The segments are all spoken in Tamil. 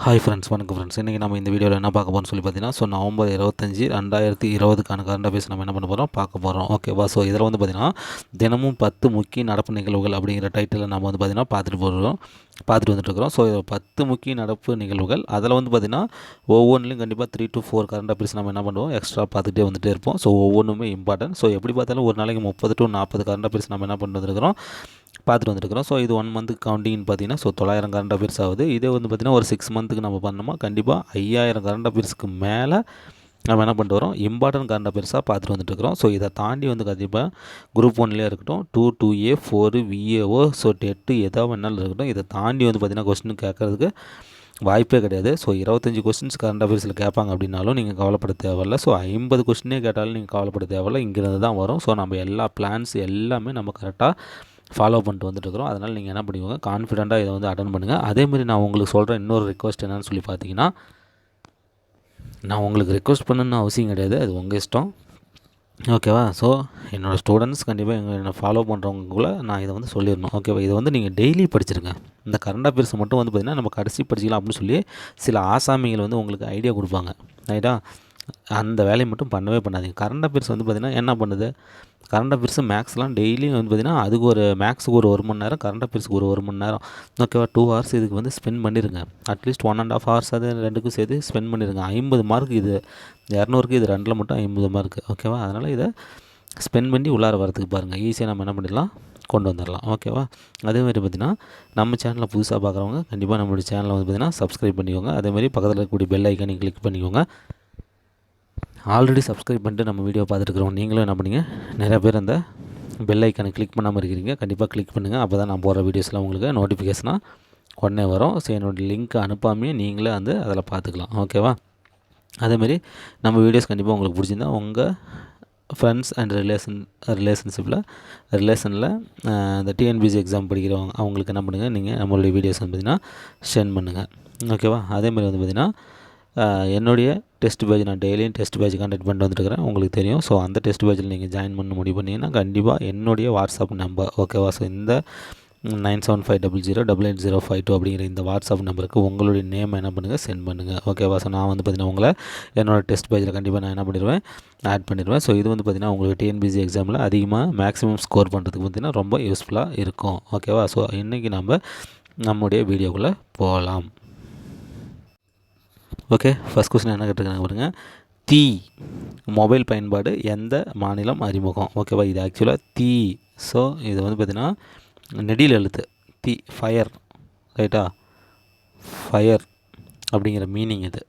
ஹாய் ஃப்ரெண்ட்ஸ் வணக்கம் ஃப்ரெண்ட்ஸ் இன்றைக்கி நம்ம இந்த வீடியோவில் என்ன பார்க்க போகிறோம்னு சொல்லி பார்த்தீங்கன்னா ஸோ நவம்பர் இருபத்தஞ்சி ரெண்டாயிரத்தி இருபதுக்கான கரண்ட் அஃபேர்ஸ் நம்ம என்ன பண்ண போகிறோம் பார்க்க போகிறோம் ஓகேவா ஸோ இதில் வந்து பார்த்திங்கன்னா தினமும் பத்து முக்கிய நடப்பு நிகழ்வுகள் அப்படிங்கிற டைட்டிலில் நம்ம வந்து பார்த்திங்கன்னா பார்த்துட்டு போகிறோம் பார்த்துட்டு வந்துட்டுருக்கிறோம் ஸோ பத்து முக்கிய நடப்பு நிகழ்வுகள் அதில் வந்து பார்த்திங்கன்னா ஒவ்வொன்றிலும் கண்டிப்பாக three to four current affairs நம்ம என்ன பண்ணுவோம்? எக்ஸ்ட்ரா பார்த்துட்டே வந்துட்டே இருப்போம். ஸோ ஒவ்வொன்றுமே இம்பார்ட்டன்ட் ஸோ எப்படி பார்த்தாலும் ஒரு நாளைக்கு முப்பது டு நாற்பது கரண்ட் அஃபேர்ஸ் நம்ம என்ன பண்ணிட்டு வந்துருக்கிறோம் பார்த்துட்டு வந்துருக்கிறோம். ஸோ இது ஒன் மந்த்துக்கு கவுண்டிங்னு பார்த்தீங்கன்னா ஸோ தொள்ளாயிரம் கரண்ட் அஃபேர்ஸ் ஆகுது. இதே வந்து பார்த்திங்கன்னா ஒரு சிக்ஸ் மந்த்துக்கு நம்ம பண்ணோமா? கண்டிப்பாக ஐயாயிரம் கரண்ட் அஃபேர்ஸ்க்கு மேலே நம்ம என்ன பண்ணிட்டு வரோம்? இம்பார்ட்டன்ட் கரண்ட் அஃபேர்ஸாக பார்த்துட்டு வந்துட்டுருக்கிறோம் ஸோ இதை தாண்டி வந்து கண்டிப்பாக குரூப் ஒன்லேயே இருக்கட்டும் two two A four VAO so TET எதோ வேணாலும் இருக்கட்டும். இதை தாண்டி வந்து பார்த்திங்கன்னா கொஸ்டின் கேட்குறதுக்கு வாய்ப்பே கிடையாது. ஸோ இருபத்தஞ்சி கொஸ்டின்ஸ் கரண்ட் அஃபேர்ஸில் கேட்பாங்க அப்படின்னாலும் நீங்கள் கவலைப்பட தேவையில்ல. ஸோ ஐம்பது கொஸ்டினே கேட்டாலும் நீங்கள் கவலைப்பட தேவையில்ல. இங்கேருந்து தான் வரும். ஸோ நம்ம எல்லா பிளான்ஸ் எல்லாமே நம்ம கரெக்டாக ஃபாலோ பண்ணிட்டு வந்துட்டுருக்குறோம். அதனால் நீங்கள் என்ன பண்ணிக்கோங்க கான்ஃபிடெண்ட்டாக இதை வந்து அட்டன் பண்ணுங்கள் அதேமாதிரி நான் உங்களுக்கு சொல்கிற இன்னொரு ரிக்வஸ்ட் என்னென்னு சொல்லி பார்த்தீங்கன்னா நான் உங்களுக்கு ரிக்வஸ்ட் பண்ணணும்னு அவசியம் கிடையாது. அது உங்கள் இஷ்டம். ஓகேவா ஸோ என்னோடய ஸ்டூடெண்ட்ஸ் கண்டிப்பாக எங்கள் என்னை ஃபாலோ பண்ணுறவங்களுக்குள்ள நான் இதை வந்து சொல்லிடணும். ஓகேவா இதை வந்து நீங்கள் டெய்லி படிச்சிருங்க. இந்த கரண்ட் அஃபேர்ஸ் மட்டும் வந்து பார்த்திங்கன்னா நம்ம கடைசி படிச்சிக்கலாம் அப்படின்னு சொல்லி சில ஆசாமிகள் வந்து உங்களுக்கு ஐடியா கொடுப்பாங்க. ரைட்டா அந்த வேலையை மட்டும் பண்ணவே பண்ணாதீங்க. கரண்ட் அஃபேர்ஸ் வந்து பார்த்திங்கன்னா என்ன பண்ணுது? கரண்ட் அஃபேர்ஸு மேக்ஸ்லாம் டெய்லியும் வந்து பார்த்திங்கன்னா அதுக்கு ஒரு மேக்ஸுக்கு ஒரு ஒரு மணி நேரம் கரண்ட் அஃபேர்ஸுக்கு ஒரு ஒரு மணி நேரம். ஓகேவா டூ ஹவர்ஸ் இதுக்கு வந்து ஸ்பெண்ட் பண்ணிடுங்க at least one and half hours அது ரெண்டுக்கும் சேர்த்து ஸ்பெண்ட் பண்ணிடுங்க ஐம்பது மார்க் இது. இரநூறுக்கு இது ரெண்டில் மட்டும் ஐம்பது மார்க் ஓகேவா அதனால் இதை ஸ்பெண்ட் பண்ணி உள்ளார வரதுக்கு பாருங்கள் ஈஸியாக நம்ம என்ன பண்ணிடலாம்? கொண்டு வந்துடலாம். ஓகேவா அதேமாதிரி பார்த்திங்கன்னா நம்ம சேனலில் புதுசாக பார்க்குறவங்க கண்டிப்பாக நம்மளுடைய சேனலை வந்து பார்த்திங்கன்னா சப்ஸ்கிரைப் பண்ணிக்கோங்க. அதேமாதிரி பக்கத்தில் இருக்கக்கூடிய பெல் ஐக்கானை கிளிக் பண்ணிக்கோங்க. ஆல்ரெடி சப்ஸ்கிரைப் பண்ணிட்டு நம்ம வீடியோ பார்த்துருக்குறோம் நீங்களும் என்ன பண்ணுங்கள் நிறைய பேர் அந்த பெல் ஐக்கனை கிளிக் பண்ணாமல் இருக்கிறீங்க. கண்டிப்பாக கிளிக் பண்ணுங்கள் அப்போ தான் நான் போகிற வீடியோஸ்லாம் உங்களுக்கு நோட்டிஃபிகேஷனாக உடனே வரும். ஸோ என்னோடய லிங்க் அனுப்பாமையே நீங்களே வந்து அதில் பார்த்துக்கலாம். ஓகேவா அதேமாரி நம்ம வீடியோஸ் கண்டிப்பாக உங்களுக்கு பிடிச்சிருந்தா உங்கள் ஃப்ரெண்ட்ஸ் அண்ட் ரிலேஷன் ரிலேஷன்ஷிப்பில் ரிலேஷனில் இந்த டிஎன்பிசி எக்ஸாம் படிக்கிறவங்க அவங்களுக்கு என்ன பண்ணுங்கள் நீங்கள் நம்மளுடைய வீடியோஸ் வந்து பார்த்திங்கன்னா சென்ட் பண்ணுங்கள் ஓகேவா அதேமாதிரி வந்து பார்த்திங்கன்னா என்னுடைய டெஸ்ட் பேஜ் நான் டெய்லியும் டெஸ்ட் பேஜ் கண்டக்ட் பண்ணிட்டு வந்துருக்கிறேன் உங்களுக்கு தெரியும். ஸோ அந்த டெஸ்ட் பேஜில் நீங்கள் ஜாயின் பண்ண முடிவு பண்ணிங்கன்னா கண்டிப்பாக என்னுடைய வாட்ஸ்அப் நம்பர் ஓகேவா ஸோ இந்த nine seven five double zero double eight zero five two அப்படிங்கிற இந்த வாட்ஸ்அப் நம்பருக்கு உங்களுடைய நேம் என்ன பண்ணுங்கள் சென்ட் பண்ணுங்கள் ஓகேவா ஸோ நான் வந்து பார்த்தீங்கன்னா உங்களை என்னோடய டெஸ்ட் பேஜில் கண்டிப்பாக நான் என்ன பண்ணிடுவேன்? ஆட் பண்ணிடுவேன். ஸோ இது வந்து பார்த்திங்கன்னா உங்களுக்கு டிஎன்பிசி எக்ஸாமில் அதிகமாக மேக்ஸிமம் ஸ்கோர் பண்ணுறதுக்கு பார்த்திங்கன்னா ரொம்ப யூஸ்ஃபுல்லாக இருக்கும். ஓகேவா ஸோ இன்றைக்கி நம்ம நம்முடைய வீடியோக்குள்ளே போகலாம். ஓகே ஃபஸ்ட் கொஸ்டின் என்ன கேட்டிருக்காங்க பாருங்கள் தீ மொபைல் பயன்பாடு எந்த மாநிலம் அறிமுகம்? ஓகேவா இது ஆக்சுவலாக தீ. ஸோ இது வந்து பார்த்திங்கன்னா நெடியில் எழுத்து. தீ ஃபயர் ரைட்டா ஃபயர் அப்படிங்கிற மீனிங் இது.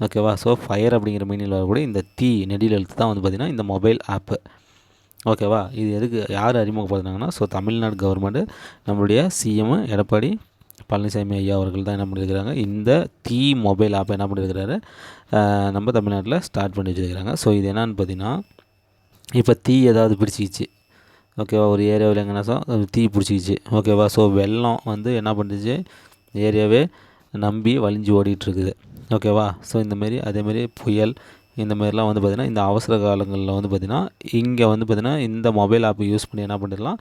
ஓகேவா ஸோ ஃபயர் அப்படிங்கிற மீனிங்கில் வரக்கூடிய இந்த தீ நெடியில் எழுத்து தான் வந்து பார்த்திங்கன்னா இந்த மொபைல் ஆப்பு ஓகேவா இது எதுக்கு யார் அறிமுகப்படுத்தினாங்கன்னா ஸோ தமிழ்நாடு கவர்மெண்ட்டு நம்மளுடைய சிஎம் எடப்பாடி பழனிசாமி ஐயா அவர்கள் தான் என்ன பண்ணியிருக்கிறாங்க இந்த தீ மொபைல் ஆப்பை என்ன பண்ணியிருக்கிறாரு நம்ம தமிழ்நாட்டில் ஸ்டார்ட் பண்ணி வச்சுருக்கிறாங்க. ஸோ இது என்னான்னு பார்த்தீங்கன்னா இப்போ தீ ஏதாவது பிடிச்சிக்கிச்சு. ஓகேவா ஒரு ஏரியாவில் எங்கன்னா தீ பிடிச்சிக்கிச்சு. ஓகேவா ஸோ வெள்ளம் வந்து என்ன பண்ணுச்சு ஏரியாவே நம்பி வலிஞ்சு ஓடிட்டுருக்குது ஓகேவா ஸோ இந்தமாரி அதேமாரி புயல் இந்த மாதிரிலாம் வந்து பார்த்திங்கன்னா இந்த அவசர காலங்களில் வந்து பார்த்திங்கன்னா இங்கே வந்து பார்த்திங்கன்னா இந்த மொபைல் ஆப் யூஸ் பண்ணி என்ன பண்ணிடலாம்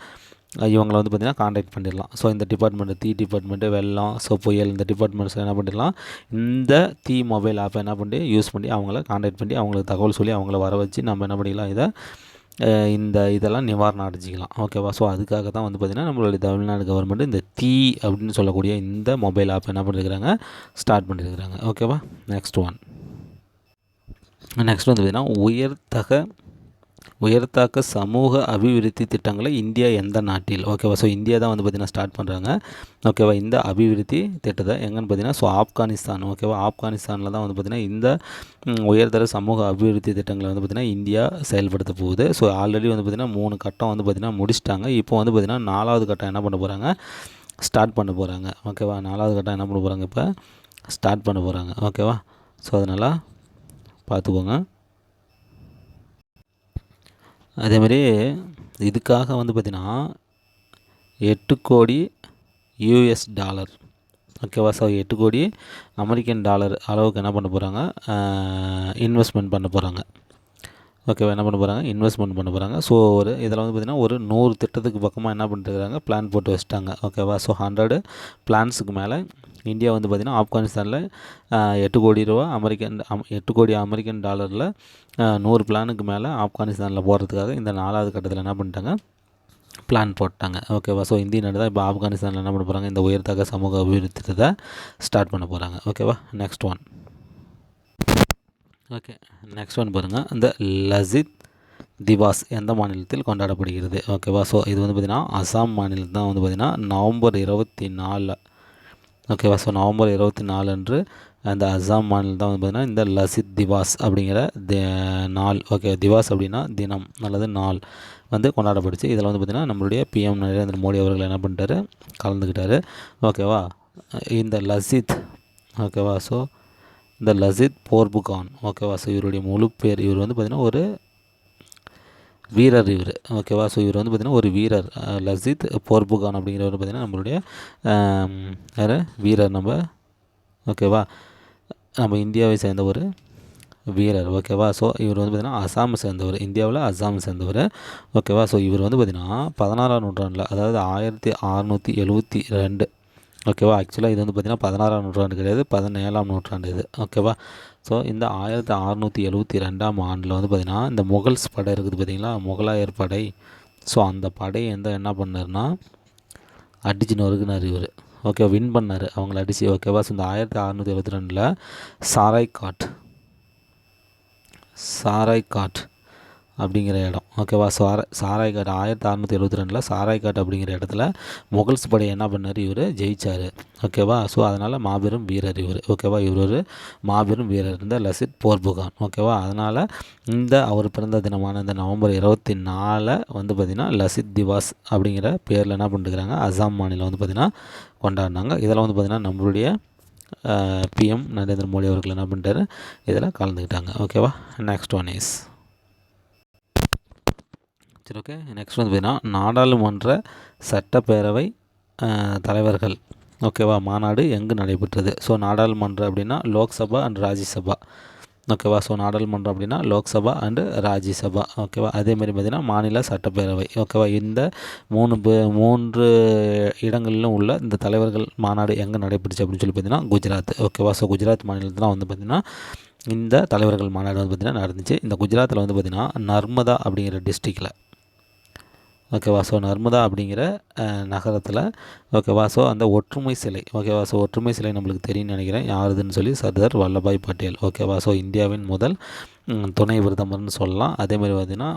இவங்களை வந்து பார்த்திங்கன்னா காண்டாக்ட் பண்ணிடலாம். ஸோ இந்த டிபார்ட்மெண்ட்டு தீ டிபார்ட்மெண்ட்டு வெள்ளம் ஸோ புயல் இந்த டிபார்ட்மெண்ட்ஸ் என்ன பண்ணிடலாம்? இந்த தீ மொபைல் ஆப்பை என்ன பண்ணி யூஸ் பண்ணி அவங்கள காண்டாக்ட் பண்ணி அவங்களுக்கு தகவல் சொல்லி அவங்கள வர வச்சு நம்ம என்ன பண்ணிக்கலாம் இதை இந்த இதெல்லாம் நிவாரணம் அடைஞ்சிக்கலாம். ஓகேவா ஸோ அதுக்காக தான் வந்து பார்த்திங்கன்னா நம்மளுடைய தமிழ்நாடு கவர்மெண்ட் இந்த தீ அப்படின்னு சொல்லக்கூடிய இந்த மொபைல் ஆப் என்ன பண்ணியிருக்கிறாங்க ஸ்டார்ட் பண்ணியிருக்கிறாங்க ஓகேவா நெக்ஸ்ட் ஒன் நெக்ஸ்ட் வந்து பார்த்திங்கன்னா உயர்த்தக உயர்த்தாக்க சமூக அபிவிருத்தி திட்டங்களை இந்தியா எந்த நாட்டில்? ஓகேவா ஸோ இந்தியா தான் வந்து பார்த்திங்கன்னா ஸ்டார்ட் பண்ணுறாங்க ஓகேவா இந்த அபிவிருத்தி திட்டத்தை எங்கன்னு பார்த்தீங்கன்னா ஸோ ஆப்கானிஸ்தான். ஓகேவா ஆப்கானிஸ்தானில் தான் வந்து பார்த்திங்கன்னா இந்த உயர்தர சமூக அபிவிருத்தி திட்டங்களை வந்து பார்த்திங்கன்னா இந்தியா செயல்படுத்த போகுது. ஸோ ஆல்ரெடி வந்து பார்த்திங்கன்னா மூணு கட்டம் வந்து பார்த்திங்கன்னா முடிச்சிட்டாங்க. இப்போ வந்து பார்த்திங்கன்னா நாலாவது கட்டம் என்ன பண்ண போகிறாங்க ஸ்டார்ட் பண்ண போகிறாங்க ஓகேவா நாலாவது கட்டம் என்ன பண்ண போகிறாங்க இப்போ? ஸ்டார்ட் பண்ண போகிறாங்க ஓகேவா ஸோ அதனால் பார்த்துக்கோங்க அதேமாரி இதுக்காக வந்து பார்த்திங்கன்னா எட்டு கோடி யூஎஸ் டாலர் ஓகேவா? ஸோ எட்டு கோடி அமெரிக்கன் டாலர் அளவுக்கு என்ன பண்ண போகிறாங்க இன்வெஸ்ட்மெண்ட் பண்ண போகிறாங்க ஓகேவா? என்ன பண்ண போகிறாங்க இன்வெஸ்ட்மெண்ட் பண்ண போகிறாங்க ஸோ ஒரு இதில் வந்து பார்த்திங்கன்னா ஒரு நூறு திட்டத்துக்கு பக்கமாக என்ன பண்ணிட்டுருக்காங்க பிளான் போட்டு வச்சுட்டாங்க. ஓகேவா? ஸோ ஹண்ட்ரடு பிளான்ஸுக்கு மேலே இந்தியா வந்து பார்த்திங்கன்னா ஆப்கானிஸ்தானில் எட்டு கோடி ரூபா அமெரிக்கன் அம் எட்டு கோடி அமெரிக்கன் டாலரில் நூறு பிளானுக்கு மேலே ஆப்கானிஸ்தானில் போகிறதுக்காக இந்த நாலாவது கட்டத்தில் என்ன பண்ணிட்டாங்க? பிளான் போட்டாங்க. ஓகேவா ஸோ இந்திய நாடு தான் இப்போ ஆப்கானிஸ்தானில் என்ன பண்ண போகிறாங்க இந்த உயர்த்தக சமூக அபிவிருத்தி திட்டத்தை ஸ்டார்ட் பண்ண போகிறாங்க ஓகேவா next one okay next one பாருங்கள் இந்த லசித் திவாஸ் எந்த மாநிலத்தில் கொண்டாடப்படுகிறது? ஓகேவா ஸோ இது வந்து பார்த்திங்கன்னா அசாம் மாநிலம் தான் வந்து பார்த்திங்கன்னா நவம்பர் இருபத்தி நாலில் ஓகேவா ஸோ நவம்பர் இருபத்தி நாலு அன்று அந்த அசாம் மாநிலம் தான் வந்து பார்த்திங்கன்னா இந்த லசித் திவாஸ் அப்படிங்கிற தி- நாள். ஓகே திவாஸ் அப்படின்னா தினம் அல்லது நாள் வந்து கொண்டாடப்படுச்சு. இதில் வந்து பார்த்திங்கன்னா நம்மளுடைய பிஎம் நரேந்திர மோடி அவர்கள் என்ன பண்ணிட்டாரு? கலந்துக்கிட்டாரு. ஓகேவா இந்த லசித் ஓகேவா ஸோ இந்த லசித் போர்புகான் ஓகேவா ஸோ இவருடைய முழு பேர் இவர் வந்து பார்த்திங்கன்னா ஒரு வீரர் இவர். ஓகேவா ஸோ இவர் வந்து பார்த்திங்கன்னா ஒரு வீரர். லசித் போர்புகான் அப்படிங்கிறவர் பார்த்திங்கன்னா நம்மளுடைய வேறு வீரர் நம்ம. ஓகேவா நம்ம இந்தியாவை சேர்ந்த ஒரு வீரர். ஓகேவா ஸோ இவர் வந்து பார்த்திங்கன்னா அசாம் சேர்ந்தவர். இந்தியாவில் அசாம் சேர்ந்தவர். ஓகேவா ஸோ இவர் வந்து பார்த்திங்கன்னா பதினாறாம் நூற்றாண்டில் அதாவது ஆயிரத்தி அறநூற்றி எழுபத்தி ரெண்டு. ஓகேவா ஆக்சுவலாக இது வந்து பார்த்திங்கன்னா பதினாறாம் நூற்றாண்டு கிடையாது. பதினேழாம் நூற்றாண்டு இது. ஓகேவா ஸோ இந்த ஆயிரத்தி அறநூற்றி எழுபத்தி ரெண்டாம் ஆண்டில் வந்து பார்த்திங்கன்னா இந்த முகல்ஸ் படை இருக்குது பார்த்திங்களா முகலாயர் படை. ஸோ அந்த படை எந்த என்ன பண்ணாருன்னா அடிச்சு நொறுக்குனார் இவர். ஓகே வின் பண்ணார். அவங்கள அடிச்சு ஓகேவா ஸோ இந்த ஆயிரத்தி அறநூற்றி எழுபத்தி ரெண்டில் சாராய் காட் சாராய் காட் அப்படிங்கிற இடம். ஓகேவா? சார சாராய்காட் ஆயிரத்தி அறநூற்றி எழுபத்தி ரெண்டில் சாராய்காட் அப்படிங்கிற இடத்துல முகல்ஸ் படை என்ன பண்ணார்? இவர் ஜெயிச்சார். ஓகேவா? ஸோ அதனால் மாபெரும் வீரர் இவர். ஓகேவா? இவர் ஒரு மாபெரும் வீரர் இந்த லசித் போர்புகான். ஓகேவா? அதனால் இந்த அவர் பிறந்த தினமான இந்த நவம்பர் இருபத்தி நாலை வந்து பார்த்திங்கன்னா லசித் திவாஸ் அப்படிங்கிற பேரில் என்ன பண்ணிருக்கிறாங்க அசாம் மாநிலம் வந்து பார்த்திங்கன்னா கொண்டாடினாங்க. இதெல்லாம் வந்து பார்த்திங்கன்னா நம்மளுடைய பிஎம் நரேந்திர மோடி அவர்கள் என்ன பண்ணிட்டாரு? இதில் கலந்துக்கிட்டாங்க. ஓகேவா? Next one is okay next வந்து பார்த்தீங்கன்னா நாடாளுமன்ற சட்டப்பேரவை தலைவர்கள். ஓகேவா மாநாடு எங்கு நடைபெற்றது? ஸோ நாடாளுமன்றம் அப்படின்னா லோக்சபா அண்ட் ராஜ்யசபா. ஓகேவா ஸோ நாடாளுமன்றம் அப்படின்னா லோக்சபா அண்டு ராஜ்யசபா. ஓகேவா அதேமாதிரி பார்த்திங்கன்னா மாநில சட்டப்பேரவை. ஓகேவா இந்த மூணு பே- மூன்று இடங்களிலும் உள்ள இந்த தலைவர்கள் மாநாடு எங்கே நடைபெற்றுச்சு அப்படின்னு சொல்லி பார்த்தீங்கன்னா குஜராத். ஓகேவா ஸோ குஜராத் மாநிலத்தில் வந்து பார்த்திங்கன்னா இந்த தலைவர்கள் மாநாடு வந்து பார்த்திங்கன்னா நடந்துச்சு. இந்த குஜராத்தில் வந்து பார்த்திங்கன்னா நர்மதா அப்படிங்கிற டிஸ்ட்ரிக்டில் ஓகேவா ஸோ நர்மதா அப்படிங்கிற நகரத்தில் ஓகேவா ஸோ அந்த ஒற்றுமை சிலை ஓகேவா ஸோ ஒற்றுமை சிலை நம்மளுக்கு தெரியும்னு நினைக்கிறேன். யாருதுன்னு சொல்லி சர்தார் வல்லபாய் பட்டேல் ஓகேவா ஸோ இந்தியாவின் முதல் துணை பிரதமர்னு சொல்லலாம். அதேமாதிரி பார்த்திங்கன்னா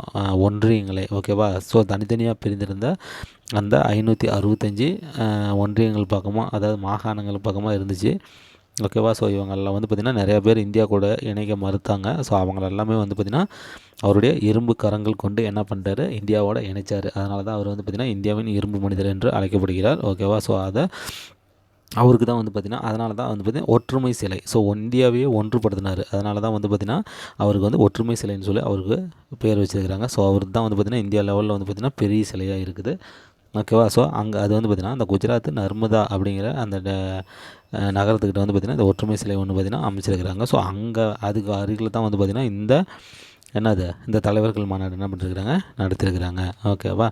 ஒன்றியங்களை ஒன்றியங்களே ஓகேவா ஸோ தனித்தனியாக பிரிந்திருந்த அந்த ஐநூற்றி அறுபத்தஞ்சி ஒன்றியங்கள் பக்கமாக அதாவது மாகாணங்கள் பக்கமாக இருந்துச்சு. ஓகேவா? ஸோ இவங்கெல்லாம் வந்து பார்த்திங்கன்னா நிறையா பேர் இந்தியா கூட இணைக்க மறுத்தாங்க. ஸோ அவங்கள எல்லாமே வந்து பார்த்திங்கன்னா அவருடைய இரும்பு கரங்கள் கொண்டு என்ன பண்ணுறாரு இந்தியாவோட இணைச்சார். அதனால தான் அவர் வந்து பார்த்திங்கன்னா இந்தியாவின் இரும்பு மனிதர் என்று அழைக்கப்படுகிறார். ஓகேவா? ஸோ அதை அவருக்கு தான் வந்து பார்த்திங்கன்னா அதனால தான் வந்து பார்த்திங்கன்னா ஒற்றுமை சிலை. ஸோ இந்தியாவையே ஒன்றுபடுத்தினார். அதனால தான் வந்து பார்த்திங்கன்னா அவருக்கு வந்து ஒற்றுமை சிலைன்னு சொல்லி அவருக்கு பேர் வச்சுருக்கிறாங்க. ஸோ அவர் தான் வந்து பார்த்திங்கன்னா இந்தியா லெவலில் வந்து பார்த்திங்கன்னா பெரிய சிலையாக இருக்குது. ஓகேவா? ஸோ அங்கே அது வந்து பார்த்திங்கன்னா அந்த குஜராத் நர்மதா அப்படிங்கிற அந்த ட- நகரத்துக்கிட்ட வந்து பார்த்திங்கன்னா இந்த ஒற்றுமை சிலை ஒன்று பார்த்திங்கன்னா அமைச்சிருக்கிறாங்க. ஸோ அங்கே அதுக்கு அருகில் தான் வந்து பார்த்திங்கன்னா இந்த என்னது? இந்த தலைவர்கள் மாநாடு என்ன பண்ணிருக்கிறாங்க? நடத்திருக்கிறாங்க. ஓகேவா?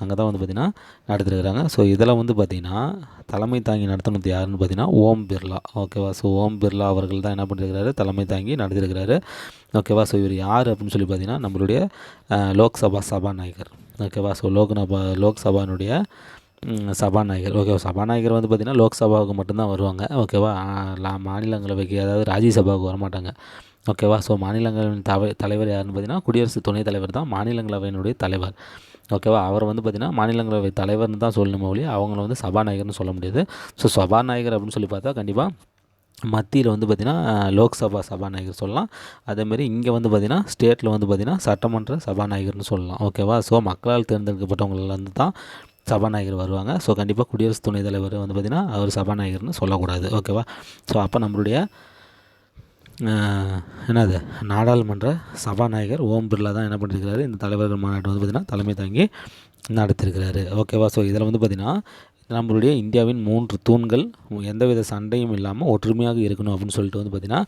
அங்கே தான் வந்து பார்த்திங்கன்னா நடத்திருக்கிறாங்க. ஸோ இதில் வந்து பார்த்திங்கன்னா தலைமை தாங்கி நடத்தினது யாருன்னு பார்த்தீங்கன்னா ஓம் பிர்லா. ஓகேவா? ஸோ ஓம் பிர்லா அவர்கள் தான் என்ன பண்ணிருக்கிறாரு? தலைமை தாங்கி நடத்திருக்கிறாரு. ஓகேவா? ஸோ இவர் யார் அப்படின்னு சொல்லி பார்த்தீங்கன்னா நம்மளுடைய லோக்சபா சபாநாயகர். ஓகேவா? ஸோ லோக்னபா லோக்சபானுடைய சபாநாயகர். ஓகேவா? சபாநாயகர் வந்து பார்த்திங்கன்னா லோக்சபாவுக்கு மட்டும்தான் வருவாங்க. ஓகேவா? மாநிலங்களவைக்கு அதாவது ராஜ்யசபாவுக்கு வரமாட்டாங்க. ஓகேவா? ஸோ மாநிலங்களின் தவ தலைவர் யாருன்னு பார்த்தீங்கன்னா குடியரசு துணைத் தலைவர் தான் மாநிலங்களவையினுடைய தலைவர். ஓகேவா? அவர் வந்து பார்த்திங்கன்னா மாநிலங்களவை தலைவர்னு தான் சொல்லணுமே ஒழி அவங்கள வந்து சபாநாயகர்னு சொல்ல முடியாது. ஸோ சபாநாயகர் அப்படின்னு சொல்லி பார்த்தா கண்டிப்பாக மத்தியில் வந்து பார்த்திங்கன்னா லோக்சபா சபாநாயகர் சொல்லலாம். அதேமாரி இங்கே வந்து பார்த்திங்கன்னா ஸ்டேட்டில் வந்து பார்த்திங்கன்னா சட்டமன்ற சபாநாயகர்னு சொல்லலாம். ஓகேவா? ஸோ மக்களால் தேர்ந்தெடுக்கப்பட்டவங்களிலேருந்து தான் சபாநாயகர் வருவாங்க. ஸோ கண்டிப்பாக குடியரசு துணைத் தலைவர் வந்து பார்த்திங்கன்னா அவர் சபாநாயகர்னு சொல்லக்கூடாது. ஓகேவா? ஸோ அப்போ நம்மளுடைய என்னது? நாடாளுமன்ற சபாநாயகர் ஓம் பிர்லா தான் என்ன பண்ணியிருக்கிறாரு இந்த தலைவர்கள் மாநாட்டை வந்து பார்த்திங்கன்னா தலைமை தாங்கி நடத்திருக்கிறாரு. ஓகேவா? ஸோ இதில் வந்து பார்த்திங்கன்னா நம்மளுடைய இந்தியாவின் மூன்று தூண்கள் எந்தவித சண்டையும் இல்லாமல் ஒற்றுமையாக இருக்கணும் அப்படின்னு சொல்லிட்டு வந்து பார்த்திங்கன்னா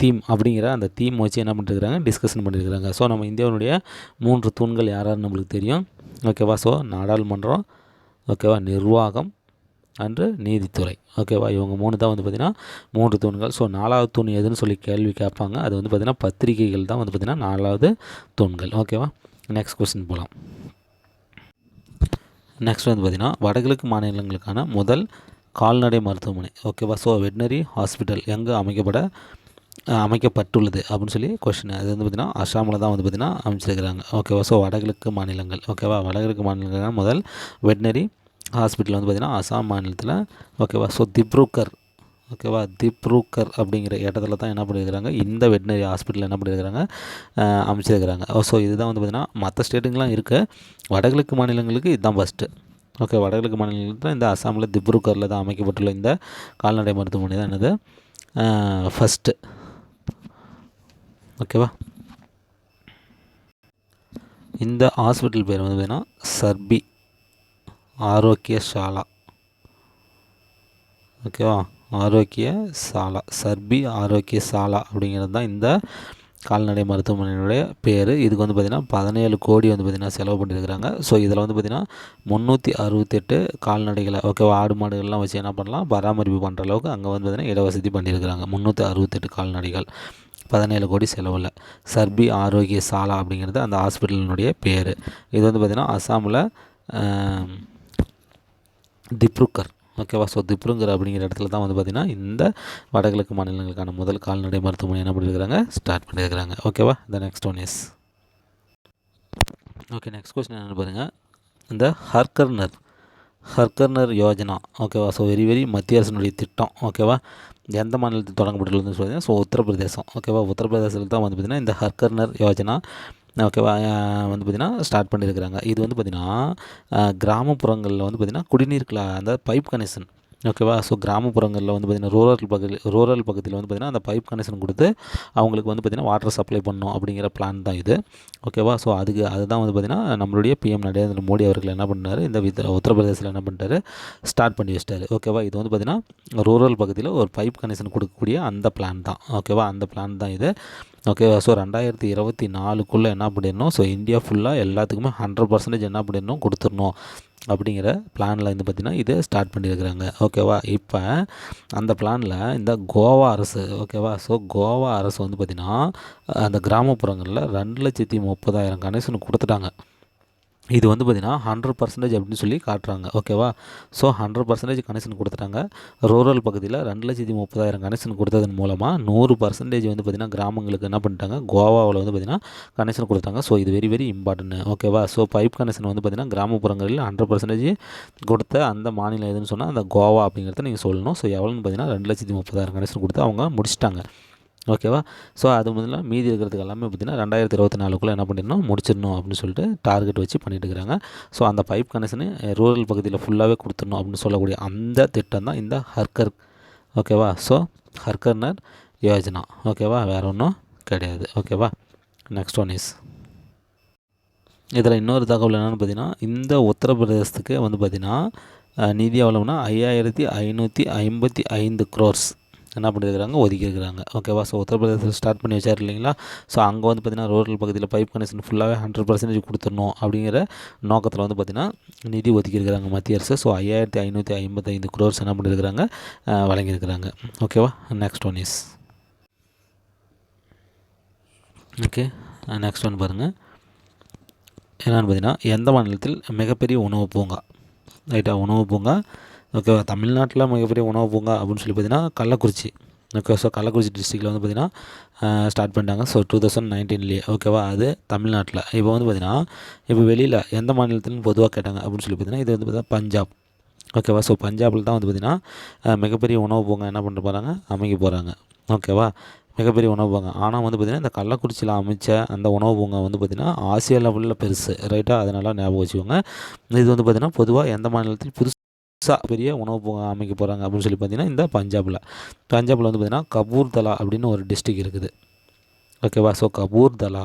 தீம் அப்படிங்கிற அந்த தீம் வச்சு என்ன பண்ணிருக்கிறாங்க? டிஸ்கஷன் பண்ணியிருக்கிறாங்க ஸோ நம்ம இந்தியாவினுடைய மூன்று தூண்கள் யாராருன்னு நம்மளுக்கு தெரியும். ஓகேவா? ஸோ நாடாளுமன்றம் ஓகேவா? நிர்வாகம் அன்று நீதித்துறை. ஓகேவா? இவங்க மூணு தான் வந்து பார்த்திங்கன்னா மூன்று தூண்கள். ஸோ நாலாவது தூண் எதுன்னு சொல்லி கேள்வி கேட்பாங்க. அது வந்து பார்த்திங்கன்னா பத்திரிகைகள் தான் வந்து பார்த்திங்கன்னா நாலாவது தூண்கள். ஓகேவா? நெக்ஸ்ட் கொஸ்டின் போகலாம் நெக்ஸ்ட் வந்து பார்த்திங்கன்னா வடகிழக்கு மாநிலங்களுக்கான முதல் கால்நடை மருத்துவமனை. ஓகேவா ஸோ வெட்னரி ஹாஸ்பிட்டல் எங்கே அமைக்கப்பட அமைக்கப்பட்டுள்ளது அப்படின்னு சொல்லி கொஷின் அது வந்து பார்த்திங்கன்னா அஸ்ஸாமில் தான் வந்து பார்த்திங்கன்னா அமைச்சிருக்கிறாங்க. ஓகேவா ஸோ வடகிழக்கு மாநிலங்கள். ஓகேவா வடகிழக்கு மாநிலங்கள் முதல் வெட்னரி ஹாஸ்பிட்டல் வந்து பார்த்திங்கன்னா அஸ்ஸாம் மாநிலத்தில். ஓகேவா ஸோ திப்ருக்கர் ஓகேவா? திப்ருக்கர் அப்படிங்கிற இடத்துல தான் என்ன பண்ணியிருக்கிறாங்க இந்த வெட்னரி ஹாஸ்பிட்டல் என்ன பண்ணியிருக்கிறாங்க அமைச்சிருக்கிறாங்க. ஸோ இதுதான் வந்து பார்த்திங்கன்னா மற்ற ஸ்டேட்டுங்கெலாம் இருக்குது வடகிழக்கு மாநிலங்களுக்கு இதுதான் ஃபஸ்ட்டு ஓகே வடகிழக்கு மாநிலத்தில் இந்த அஸ்ஸாமில் திப்ருக்கரில் தான் அமைக்கப்பட்டுள்ள இந்த கால்நடை மருத்துவமனை தான் என்னது? ஃபஸ்ட்டு ஓகேவா? இந்த ஹாஸ்பிட்டல் பேர் வந்து பார்த்திங்கன்னா சர்பி ஆரோக்கிய சாலா ஓகேவா? ஆரோக்கிய சாலா சர்பி ஆரோக்கிய சாலா அப்படிங்கிறது தான் இந்த கால்நடை மருத்துவமனையினுடைய பேர். இதுக்கு வந்து பார்த்திங்கன்னா பதினேழு கோடி வந்து பார்த்திங்கன்னா செலவு பண்ணியிருக்கிறாங்க ஸோ இதில் வந்து பார்த்திங்கன்னா முந்நூற்றி அறுபத்தெட்டு கால்நடைகளை ஓகே ஆடு மாடுகள்லாம் வச்சு என்ன பண்ணலாம்? பராமரிப்பு பண்ணுற அளவுக்கு அங்கே வந்து பார்த்திங்கன்னா இடவசதி பண்ணியிருக்கிறாங்க முந்நூற்றி அறுபத்தெட்டு கால்நடைகள். பதினேழு கோடி செலவில் சர்பி ஆரோக்கிய சாலா அப்படிங்கிறது அந்த ஹாஸ்பிட்டலினுடைய பேர். இது வந்து பார்த்திங்கன்னா அஸ்ஸாமில் திப்ருக்கர் ஓகேவா ஸோ திப்ருங்கர் அப்படிங்கிற இடத்துல தான் வந்து பார்த்திங்கன்னா இந்த வடகிழக்கு மாநிலங்களுக்கான முதல் கால்நடை மருத்துவமனை என்ன பண்ணியிருக்கிறாங்க ஸ்டார்ட் பண்ணியிருக்கிறாங்க ஓகேவா the next one is okay next question என்னென்னு பாருங்கள் இந்த ஹர்கர்னர் ஹர்கர்னர் யோஜனா ஓகேவா ஸோ வெரி வெரி மத்திய அரசினுடைய திட்டம் ஓகேவா எந்த மாநிலத்தில் தொடங்கப்பட்டுள்ளதுன்னு பார்த்தீங்கன்னா ஸோ உத்தரப்பிரதேசம் ஓகேவா உத்தரப்பிரதேசத்தில் தான் வந்து பார்த்திங்கன்னா இந்த ஹர்கர்னர் யோஜனா ஓகேவா வந்து பார்த்திங்கன்னா ஸ்டார்ட் பண்ணியிருக்கிறாங்க இது வந்து பார்த்திங்கன்னா கிராமப்புறங்களில் வந்து பார்த்திங்கன்னா குடிநீர் அந்த பைப் கனெக்ஷன் ஓகேவா ஸோ கிராமப்புறங்களில் வந்து பார்த்திங்கன்னா ரூரல் பகுதியில் ரூரல் பகுதியில் வந்து பார்த்திங்கன்னா அந்த பைப் கனெக்ஷன் கொடுத்து அவங்களுக்கு வந்து பார்த்திங்கன்னா வாட்டர் சப்ளை பண்ணணும் அப்படிங்கிற பிளான் தான் இது. ஓகேவா ஸோ அதுக்கு அதுதான் வந்து பார்த்திங்கன்னா நம்மளுடைய பிஎம் நரேந்திர மோடி அவர்கள் என்ன பண்ணார்? இந்த உத்தரப்பிரதேசத்தில் என்ன பண்ணிட்டாரு? ஸ்டார்ட் பண்ணி வச்சிட்டாரு. ஓகேவா இது வந்து பார்த்திங்கன்னா ரூரல் பகுதியில் ஒரு பைப் கனெக்ஷன் கொடுக்கக்கூடிய அந்த பிளான் தான். ஓகேவா அந்த பிளான் தான் இது. ஓகேவா ஸோ ரெண்டாயிரத்தி இருபத்தி நாலுக்குள்ளே என்ன பண்ணிடணும்? ஸோ இந்தியா ஃபுல்லாக எல்லாத்துக்குமே ஹண்ட்ரட் பர்சன்டேஜ் என்ன பண்ணிடணும்? கொடுத்துடணும். அப்படிங்கிற பிளானில் வந்து பார்த்திங்கன்னா இது ஸ்டார்ட் பண்ணியிருக்கிறாங்க. ஓகேவா இப்போ அந்த பிளானில் இந்த கோவா அரசு ஓகேவா ஸோ கோவா அரசு வந்து பார்த்திங்கன்னா அந்த கிராமப்புறங்களில் ரெண்டு லட்சத்தி முப்பதாயிரம் கனெக்ஷன் கொடுத்துட்டாங்க. இது வந்து பார்த்திங்கன்னா ஹண்ட்ரட் பர்சன்டேஜ் அப்படின்னு சொல்லி காட்டுறாங்க. ஓகேவா ஸோ ஹண்ட்ரட் பர்சன்டேஜ் கனெக்ஷன் கொடுத்துட்டாங்க. ரூரல் பகுதியில் ரெண்டு லட்சத்தி முப்பதாயிரம் கனெக்ஷன் கொடுத்ததன் மூலமாக நூறு பர்சன்டேஜ் வந்து பார்த்திங்கன்னா கிராமங்களுக்கு என்ன பண்ணிட்டாங்க? கோவாவில் வந்து பார்த்திங்கன்னா கனெக்ஷன் கொடுத்தாங்க. ஸோ இது வெரி வெரி இம்பார்ட்டன்ட் ஓகேவா ஸோ பைப் கனெக்ஷன் வந்து பார்த்திங்கன்னா கிராமப்புறங்களில் ஹண்ட்ரட் பர்சன்டேஜ் கொடுத்த அந்த மாநிலம் எதுன்னு சொன்னால் அந்த கோவா அப்படிங்கிறத நீங்கள் சொல்லணும். ஸோ எவ்வளோன்னு பார்த்தீங்கன்னா ரெண்டு லட்சத்தி முப்பதாயிரம் கனெக்ஷன் கொடுத்து அவங்க முடிச்சிட்டாங்க. ஓகேவா? ஸோ அது முதல்ல மீதி இருக்கிறதுக்கு எல்லாமே பார்த்திங்கன்னா ரெண்டாயிரத்தி இருபத்தி நாலுக்குள்ளே என்ன பண்ணிடணும்? முடிச்சிடணும் அப்படின்னு சொல்லிட்டு டார்கெட் வச்சு பண்ணிட்டு இருக்கிறாங்க. ஸோ அந்த பைப் கனெக்ஷனு ரூரல் பகுதியில் ஃபுல்லாகவே கொடுத்துடணும் அப்படின்னு சொல்லக்கூடிய அந்த திட்டம் தான் இந்த ஹர்கர் ஓகேவா? ஸோ ஹர்கர்னர் யோஜனா. ஓகேவா? வேறு ஒன்றும் கிடையாது. ஓகேவா? நெக்ஸ்ட் ஒன் இஸ் இதில் இன்னொரு தகவல் என்னென்னு பார்த்தீங்கன்னா இந்த உத்தரப்பிரதேசத்துக்கு வந்து பார்த்திங்கன்னா நிதி எவ்வளவுனா ஐயாயிரத்தி ஐநூற்றி ஐம்பத்தி ஐந்து க்ரோர்ஸ் என்ன பண்ணியிருக்கிறாங்க ஒதுக்கியிருக்கிறாங்க. ஓகேவா ஸோ உத்தரப்பிரதேசத்தில் ஸ்டார்ட் பண்ணி வச்சார் இல்லைங்களா? ஸோ அங்கே வந்து பார்த்திங்கன்னா ரூரல் பகுதியில் பைப் கனெக்ஷன் ஃபுல்லாகவே ஹண்ட்ரட் பர்சன்டேஜ் கொடுத்துடணும் அப்படிங்கிற நோக்கத்தில் வந்து பார்த்திங்கன்னா நிதி ஒதுக்கியிருக்கிறாங்க மத்திய அரசு. ஸோ ஐயாயிரத்தி ஐநூற்றி ஐம்பத்தைந்து குரோர்ஸ் என்ன பண்ணியிருக்கிறாங்க வழங்கியிருக்கிறாங்க. ஓகேவா next one is okay next one பாருங்கள் என்னென்னு பார்த்தீங்கன்னா எந்த மாநிலத்தில் மிகப்பெரிய உணவு பூங்கா? ரைட்டாக உணவு பூங்கா ஓகேவா தமிழ்நாட்டில் மிகப்பெரிய உணவு பூங்கா அப்படின்னு சொல்லி பார்த்தீங்கன்னா கள்ளக்குறிச்சி. ஓகே ஸோ கள்ளக்குறிச்சி டிஸ்ட்ரிக்டில் வந்து பார்த்திங்கன்னா ஸ்டார்ட் பண்ணிட்டாங்க. ஸோ டூ தௌசண்ட் நைன்டீன்லேயே ஓகேவா அது தமிழ்நாட்டில். இப்போ வந்து பார்த்திங்கன்னா இப்போ வெளியில் எந்த மாநிலத்திலும் பொதுவாக கேட்டாங்க அப்படின்னு சொல்லி பார்த்தீங்கன்னா இது வந்து பார்த்தீங்கன்னா பஞ்சாப். ஓகேவா ஸோ பஞ்சாபில் தான் வந்து பார்த்திங்கன்னா மிகப்பெரிய உணவு பூங்கா என்ன பண்ண போகிறாங்க அமைக்க போகிறாங்க ஓகேவா மிகப்பெரிய உணவு பூங்கா. ஆனால் வந்து பார்த்திங்கன்னா இந்த கள்ளக்குறிச்சியில் அமைச்ச அந்த உணவு பூங்கா வந்து பார்த்திங்கன்னா ஆசியா லெவலில் பெருசு. ரைட்டாக அதனால் ஞாபகம் வச்சுக்கோங்க. இது வந்து பார்த்திங்கன்னா பொதுவாக எந்த மாநிலத்தில் புதுசு புதுசாக பெரிய உணவு பூங்கா அமைக்க போகிறாங்க அப்படின்னு சொல்லி பார்த்தீங்கன்னா இந்த பஞ்சாபில். பஞ்சாபில் வந்து பார்த்திங்கன்னா கபூர்தலா அப்படின்னு ஒரு டிஸ்ட்ரிக் இருக்குது. ஓகேவா ஸோ கபூர்தலா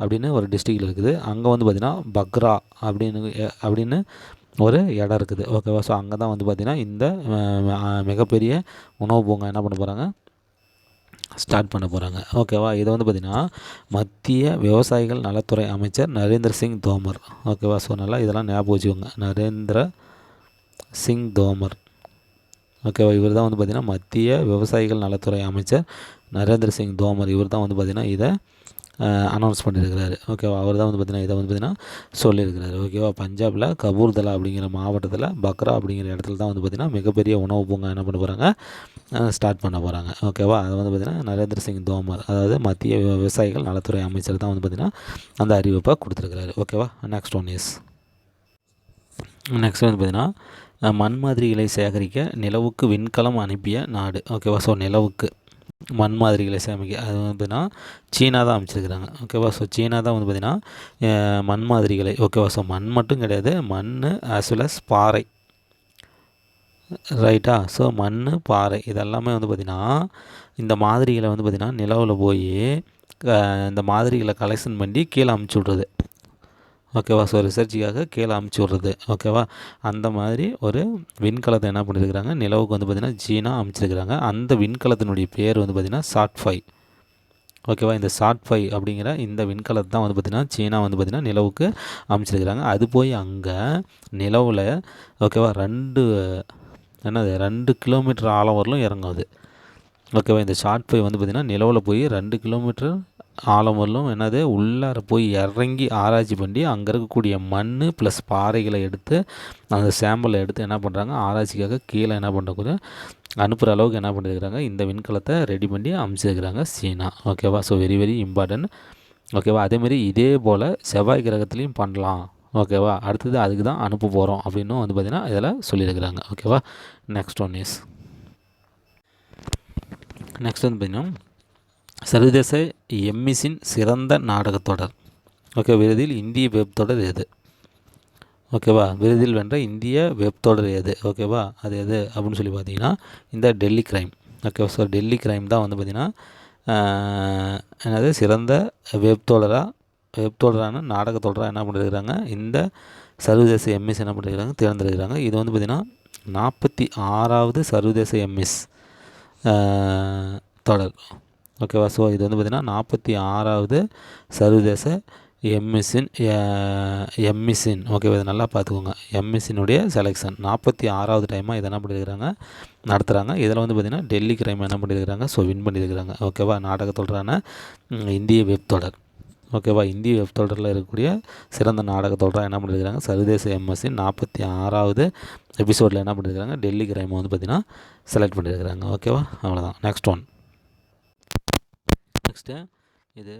அப்படின்னு ஒரு டிஸ்ட்ரிக்டில் இருக்குது. அங்கே வந்து பார்த்திங்கன்னா பக்ரா அப்படின்னு அப்படின்னு ஒரு இடம் இருக்குது. ஓகேவா ஸோ அங்கே தான் வந்து பார்த்திங்கன்னா இந்த மிகப்பெரிய உணவு பூங்கா என்ன பண்ண போகிறாங்க ஸ்டார்ட் பண்ண போகிறாங்க ஓகேவா இதை வந்து பார்த்திங்கன்னா மத்திய விவசாயிகள் நலத்துறை அமைச்சர் நரேந்திர சிங் தோமர். ஓகேவா ஸோ நல்லா இதெல்லாம் ஞாபகம் வச்சுக்கோங்க. நரேந்திர சிங் தோமர் ஓகேவா இவர் தான் வந்து பார்த்திங்கன்னா மத்திய விவசாயிகள் நலத்துறை அமைச்சர் நரேந்திர சிங் தோமர். இவர் தான் வந்து பார்த்திங்கன்னா இதை அனௌன்ஸ் பண்ணியிருக்கிறாரு ஓகேவா அவர் தான் வந்து பார்த்திங்கன்னா இதை வந்து பார்த்திங்கன்னா சொல்லியிருக்கிறாரு. ஓகேவா பஞ்சாபில் கபூர்தலா அப்படிங்கிற மாவட்டத்தில் பக்ரா அப்படிங்கிற இடத்துல தான் வந்து பார்த்திங்கன்னா மிகப்பெரிய உணவு பூங்கா என்ன பண்ண போகிறாங்க ஸ்டார்ட் பண்ண போகிறாங்க ஓகேவா அது வந்து பார்த்திங்கன்னா நரேந்திர சிங் தோமர் அதாவது மத்திய விவசாயிகள் நலத்துறை அமைச்சர் தான் வந்து பார்த்திங்கன்னா அந்த அறிவிப்பை கொடுத்துருக்கிறாரு. ஓகேவா நெக்ஸ்ட் ஒன் இஸ் நெக்ஸ்ட் வந்து பார்த்திங்கன்னா மண் மாதிரிகளை சேகரிக்க நிலவுக்கு விண்கலம் அனுப்பிய நாடு. ஓகேவா ஸோ நிலவுக்கு மண் மாதிரிகளை சேமிக்க. அது வந்து பார்த்திங்கன்னா சீனா தான் அமைச்சிருக்கிறாங்க. ஓகேவா ஸோ சீனா தான் வந்து பார்த்திங்கன்னா மண் மாதிரிகளை ஓகேவா ஸோ மண் மட்டும் கிடையாது மண் ஆஸ் வெல் அஸ் பாறை. ரைட்டா ஸோ மண் பாறை இதெல்லாமே வந்து பார்த்திங்கன்னா இந்த மாதிரிகளை வந்து பார்த்திங்கன்னா நிலவில் போய் இந்த மாதிரிகளை கலெக்ஷன் பண்ணி கீழே அமுச்சு விட்றது. ஓகேவா? ஸோ ரிசர்ச்சுக்காக கீழே அமுச்சு விட்றது. ஓகேவா? அந்த மாதிரி ஒரு விண்கலத்தை என்ன பண்ணியிருக்கிறாங்க நிலவுக்கு வந்து பார்த்திங்கன்னா சீனா அமைச்சிருக்கிறாங்க. அந்த விண்கலத்தினுடைய பேர் வந்து பார்த்திங்கன்னா சாட் ஃபை. ஓகேவா? இந்த சாட் ஃபை அப்படிங்கிற இந்த விண்கலத்தை தான் வந்து பார்த்திங்கன்னா சீனா வந்து பார்த்திங்கன்னா நிலவுக்கு அமைச்சிருக்கிறாங்க. அது போய் அங்கே நிலவில் ஓகேவா? ரெண்டு என்னது? ரெண்டு கிலோமீட்டர் ஆழம் வரலும் இறங்கும் அது. ஓகேவா? இந்த ஷார்ட் ஃபை வந்து பார்த்திங்கன்னா நிலவில் போய் ரெண்டு கிலோமீட்டர் ஆலமரலும் என்னது? உள்ளார போய் இறங்கி ஆராய்ச்சி பண்ணி அங்கே இருக்கக்கூடிய மண் ப்ளஸ் பாறைகளை எடுத்து அந்த சாம்பிளை எடுத்து என்ன பண்ணுறாங்க ஆராய்ச்சிக்காக கீழே என்ன பண்ணுறது அனுப்புகிற அளவுக்கு என்ன பண்ணியிருக்கிறாங்க இந்த விண்கலத்தை ரெடி பண்ணி அமைச்சிருக்கிறாங்க சீனா. ஓகேவா ஸோ வெரி வெரி இம்பார்ட்டன்ட் ஓகேவா அதேமாரி இதே போல் செவ்வாய் கிரகத்துலேயும் பண்ணலாம். ஓகேவா அடுத்தது அதுக்கு தான் அனுப்ப போகிறோம் அப்படின்னும் வந்து பார்த்திங்கன்னா இதில் சொல்லியிருக்கிறாங்க ஓகேவா நெக்ஸ்ட் ஒன் இஸ் நெக்ஸ்ட் வந்து பார்த்திங்கன்னா சர்வதேச எம்மிஸின் சிறந்த நாடகத் தொடர். ஓகே விருதில் இந்திய வெப் தொடர் எது? ஓகேவா விருதில் வென்ற இந்திய வெப் தொடர் எது? ஓகேவா அது எது அப்படின்னு சொல்லி பார்த்தீங்கன்னா இந்த டெல்லி கிரைம். ஓகேவா ஸோ டெல்லி கிரைம் தான் வந்து பார்த்திங்கன்னா என்னது சிறந்த வெப் தொடராக வெப் தொடரான நாடக தொடராக என்ன பண்ணிருக்கிறாங்க? இந்த சர்வதேச எம்எஸ் என்ன பண்ணிருக்கிறாங்க? தேர்ந்தெடுக்கிறாங்க. இது வந்து பார்த்திங்கன்னா நாற்பத்தி ஆறாவது சர்வதேச எம்எஸ் தொடர். ஓகேவா ஸோ இது வந்து பார்த்திங்கன்னா நாற்பத்தி ஆறாவது சர்வதேச எம்மிசின் எம்மிசின். ஓகேவா இதை நல்லா பார்த்துக்கோங்க. எம்எஸ்சினுடைய செலெக்ஷன் நாற்பத்தி ஆறாவது டைமாக இதை என்ன பண்ணியிருக்கிறாங்க நடத்துகிறாங்க இதில் வந்து பார்த்திங்கன்னா டெல்லி கிரைம் என்ன பண்ணியிருக்கிறாங்க ஸோ வின் பண்ணியிருக்கிறாங்க ஓகேவா நாடக தொடரான இந்திய வெப் தொடர். ஓகேவா இந்திய வெப் தொடரில் இருக்கக்கூடிய சிறந்த நாடக தொடராக என்ன பண்ணியிருக்கிறாங்க சர்வதேச எம்எஸ்சி நாற்பத்தி ஆறாவது எபிசோடில் என்ன பண்ணியிருக்கிறாங்க டெல்லி கிரைமை வந்து பார்த்திங்கன்னா செலக்ட் பண்ணியிருக்கிறாங்க ஓகேவா அவ்வளோதான் நெக்ஸ்ட் ஒன் நெக்ஸ்ட்டு இது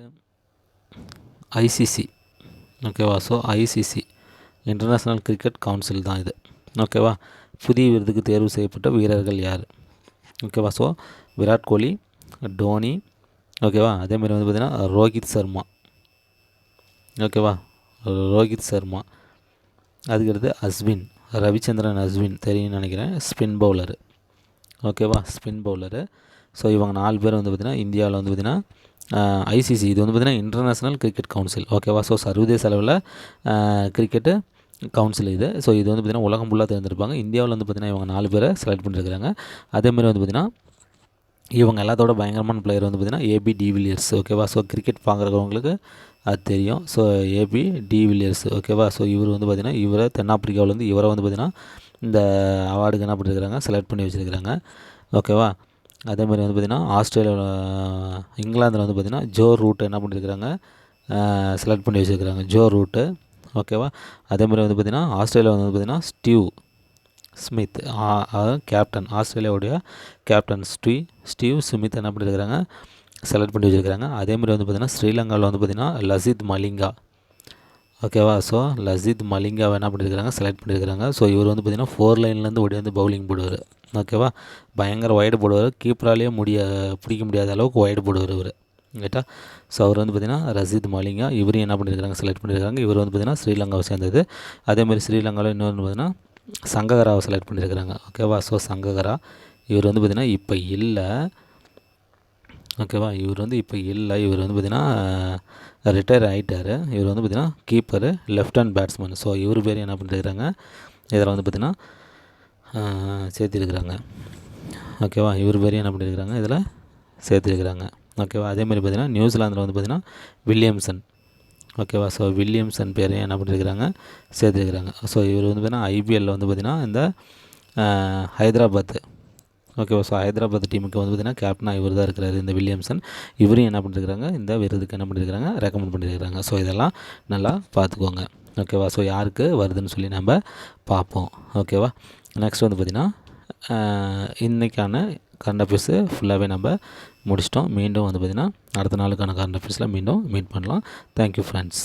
ஐசிசி ஓகேவா so ICC international cricket council தான் இது. ஓகேவா புதிய விருதுக்கு தேர்வு செய்யப்பட்ட வீரர்கள் யார்? ஓகேவா ஸோ விராட் கோலி டோனி ஓகேவா அதேமாதிரி வந்து பார்த்திங்கன்னா ரோஹித் சர்மா. ஓகேவா ரோஹித் சர்மா. அதுக்கடுத்து அஸ்வின் ரவிச்சந்திரன் அஸ்வின் தெரியும்னு நினைக்கிறேன். ஸ்பின் பவுலரு ஓகேவா ஸ்பின் பவுலரு ஸோ இவங்க நாலு பேர் வந்து பார்த்திங்கன்னா இந்தியாவில் வந்து பார்த்திங்கன்னா ஐசிசி இது வந்து பார்த்திங்கன்னா இன்டர்நேஷ்னல் கிரிக்கெட் கவுன்சில் ஓகேவா ஸோ சர்வதேச அளவில் கிரிக்கெட்டு கவுன்சில் இது. ஸோ இது வந்து பார்த்திங்கன்னா உலகம் ஃபுல்லாக தேர்ந்தெடுப்பாங்க. இந்தியாவில் வந்து பார்த்திங்கன்னா இவங்க நாலு பேரை செலக்ட் பண்ணியிருக்கிறாங்க அதேமாதிரி வந்து பார்த்திங்கன்னா இவங்க எல்லாத்தோட பயங்கரமான பிளேயர் வந்து பார்த்திங்கன்னா ஏபி டிவிலியர்ஸ் ஓகேவா ஸோ கிரிக்கெட் பார்க்குறவங்களுக்கு அது தெரியும். ஸோ ஏபி டிவிலியர்ஸ் ஓகேவா ஸோ இவர் வந்து பார்த்திங்கன்னா இவரை தென்னாப்பிரிக்காவிலேருந்து இவரை வந்து பார்த்திங்கன்னா இந்த அவார்டுக்கு என்ன பண்ணியிருக்கிறாங்க செலக்ட் பண்ணி வச்சுருக்கிறாங்க. ஓகேவா அதே மாதிரி வந்து பார்த்திங்கன்னா ஆஸ்திரேலியாவில் இங்கிலாந்தில் வந்து பார்த்திங்கன்னா ஜோ ரூட் என்ன பண்ணியிருக்கிறாங்க செலக்ட் பண்ணி வச்சுருக்கிறாங்க. ஜோ ரூட்டு ஓகேவா அதே மாதிரி வந்து பார்த்திங்கன்னா ஆஸ்திரேலியாவில் வந்து பார்த்திங்கன்னா ஸ்டீவ் ஸ்மித் அதாவது கேப்டன் ஆஸ்திரேலியாவுடைய கேப்டன் ஸ்டீ ஸ்டீவ் ஸ்மித் என்ன பண்ணியிருக்கிறாங்க செலக்ட் பண்ணி வச்சுருக்கிறாங்க. அதேமாதிரி வந்து பார்த்திங்கன்னா ஸ்ரீலங்காவில் வந்து பார்த்திங்கன்னா லசித் மலிங்கா. ஓகேவா ஸோ லசித் மலிங்காவை என்ன பண்ணியிருக்கிறாங்க செலக்ட் பண்ணியிருக்கிறாங்க. ஸோ இவர் வந்து பார்த்திங்கன்னா ஃபோர் லைன்லேருந்து ஓடி வந்து பவுலிங் போடுவார். ஓகேவா? பயங்கர ஒய்டு போடுவார். கீப்பராலேயே முடிய பிடிக்க முடியாத அளவுக்கு ஒய்டு போடுவார் இவர். கேட்டால் ஸோ அவர் வந்து பார்த்திங்கன்னா ரசீத் மாலிங்கா இவரையும் என்ன பண்ணியிருக்காங்க செலக்ட் பண்ணியிருக்காங்க இவர் வந்து பார்த்திங்கன்னா ஸ்ரீலங்காவை சேர்ந்தது. அதேமாதிரி ஸ்ரீலங்காவில் இன்னொன்று பார்த்திங்கன்னா சங்ககராவை செலக்ட் பண்ணியிருக்கிறாங்க ஓகேவா? ஸோ சங்ககரா இவர் வந்து பார்த்திங்கன்னா இப்போ இல்லை. ஓகேவா? இவர் வந்து இப்போ இல்லை. இவர் வந்து பார்த்திங்கன்னா ரிட்டையர் ஆகிட்டார் இவர் வந்து பார்த்திங்கன்னா keeper left hand batsman so இவர் பேர் என்ன பண்ணிருக்கிறாங்க இதில் வந்து பார்த்திங்கன்னா சேர்த்திருக்கிறாங்க. ஓகேவா இவர் பேரையும் என்ன பண்ணியிருக்கிறாங்க இதில் சேர்த்துருக்குறாங்க. ஓகேவா அதேமாதிரி பார்த்திங்கன்னா நியூசிலாந்தில் வந்து பார்த்திங்கன்னா வில்லியம்சன். ஓகேவா ஸோ வில்லியம்சன் பேரையும் என்ன பண்ணியிருக்கிறாங்க சேர்த்துருக்குறாங்க. ஸோ இவர் வந்து பார்த்திங்கன்னா ஐபிஎல்லில் வந்து பார்த்திங்கன்னா இந்த ஹைதராபாத். ஓகேவா ஸோ ஹைதராபாத் டீமுக்கு வந்து பார்த்திங்கன்னா கேப்டனாக இவர் தான் இருக்கிறாரு இந்த வில்லியம்சன். இவரையும் என்ன பண்ணிருக்கிறாங்க? இந்த விருதுக்கு என்ன பண்ணியிருக்கிறாங்க ரெக்கமெண்ட் பண்ணியிருக்கிறாங்க ஸோ இதெல்லாம் நல்லா பார்த்துக்கோங்க ஓகேவா ஸோ யாருக்கு வருதுன்னு சொல்லி நம்ம பார்ப்போம் ஓகேவா நெக்ஸ்ட் வந்து பார்த்திங்கன்னா இன்றைக்கான கரண்ட் அஃபேர்ஸு ஃபுல்லாகவே நம்ம முடிச்சிட்டோம். மீண்டும் வந்து பார்த்திங்கன்னா அடுத்த நாளுக்கான கரண்ட் அஃபேர்ஸில் மீண்டும் மீட் பண்ணலாம். Thank you friends